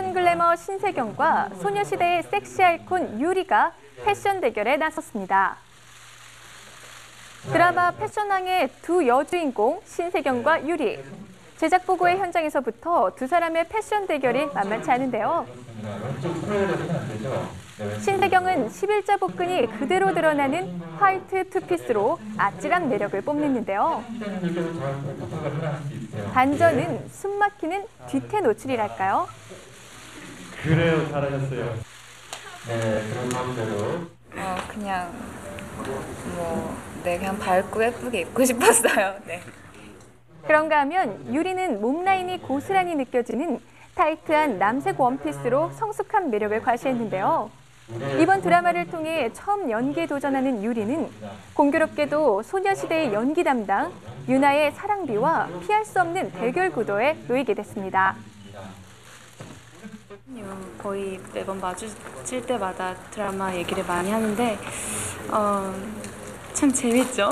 패셔너머 신세경과 소녀시대의 섹시 아이콘 유리가 패션 대결에 나섰습니다. 드라마 패션왕의 두 여주인공 신세경과 유리. 제작 보고회 현장에서부터 두 사람의 패션 대결이 만만치 않은데요. 신세경은 11자 복근이 그대로 드러나는 화이트 투피스로 아찔한 매력을 뽐냈는데요. 반전은 숨막히는 뒤태 노출이랄까요? 그래요, 잘하셨어요. 네, 그런 마음대로 어, 그냥 뭐, 네, 그냥 밝고 예쁘게 입고 싶었어요. 네. 그런가 하면 유리는 몸 라인이 고스란히 느껴지는 타이트한 남색 원피스로 성숙한 매력을 과시했는데요. 이번 드라마를 통해 처음 연기에 도전하는 유리는 공교롭게도 소녀시대의 연기 담당 유나의 사랑비와 피할 수 없는 대결 구도에 놓이게 됐습니다. 거의 매번 마주칠 때마다 드라마 얘기를 많이 하는데 어, 참 재밌죠.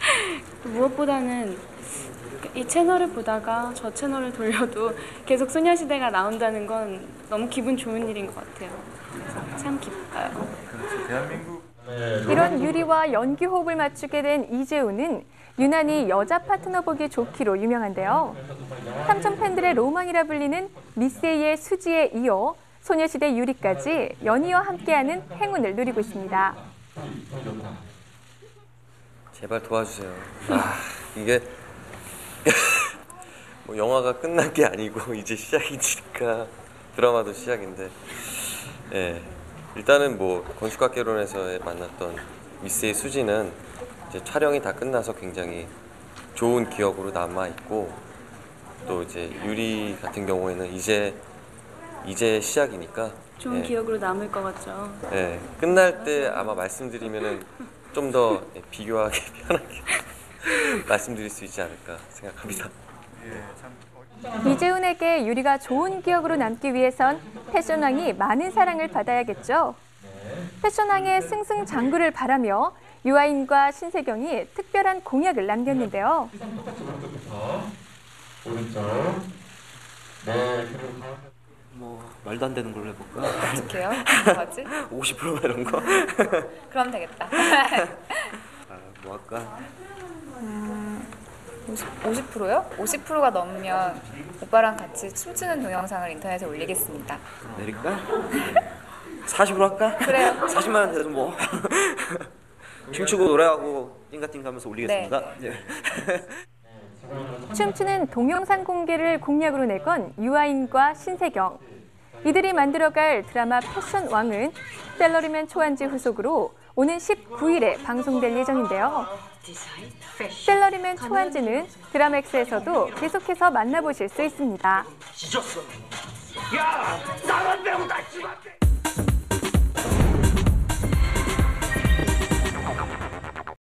무엇보다는 이 채널을 보다가 저 채널을 돌려도 계속 소녀시대가 나온다는 건 너무 기분 좋은 일인 것 같아요. 참 기뻐요. 이런 유리와 연기 호흡을 맞추게 된 이재우는 유난히 여자 파트너 보기 좋기로 유명한데요. 삼촌 팬들의 로망이라 불리는 미세이의 수지에 이어 소녀시대 유리까지 연이어 함께하는 행운을 누리고 있습니다. 제발 도와주세요. 아, 이게 뭐 영화가 끝난 게 아니고 이제 시작이니까 드라마도 시작인데, 예, 일단은 뭐 건축학개론에서 만났던 미스의 수지는 이제 촬영이 다 끝나서 굉장히 좋은 기억으로 남아 있고 또 이제 유리 같은 경우에는 이제 이제 시작이니까. 좋은 예, 기억으로 남을 것 같죠. 예, 끝날 때 아마 말씀드리면은 좀 더 비교하기 편하게 말씀드릴 수 있지 않을까 생각합니다. 이재훈에게 유리가 좋은 기억으로 남기 위해선 패션왕이 많은 사랑을 받아야겠죠. 패션왕의 승승장구를 바라며 유아인과 신세경이 특별한 공약을 남겼는데요. 뭐 말도 안 되는 걸로 해볼까? 어떡해요? 뭐지? 50% 이런 거? 그럼 되겠다. 아, 뭐 할까? 50, 50%요? 50%가 넘으면 오빠랑 같이 춤추는 동영상을 인터넷에 올리겠습니다. 내릴까? 40으로 할까? 그래요. 40만 원 돼도 뭐 춤추고 노래하고 띵가띵가 하면서 올리겠습니다. 예. 춤추는 동영상 공개를 공약으로 내건 유아인과 신세경. 이들이 만들어갈 드라마 패션 왕은 셀러리맨 초안지 후속으로 오는 19일에 방송될 예정인데요. 셀러리맨 초안지는 드라맥스에서도 계속해서 만나보실 수 있습니다. 야, 나만 집앞에!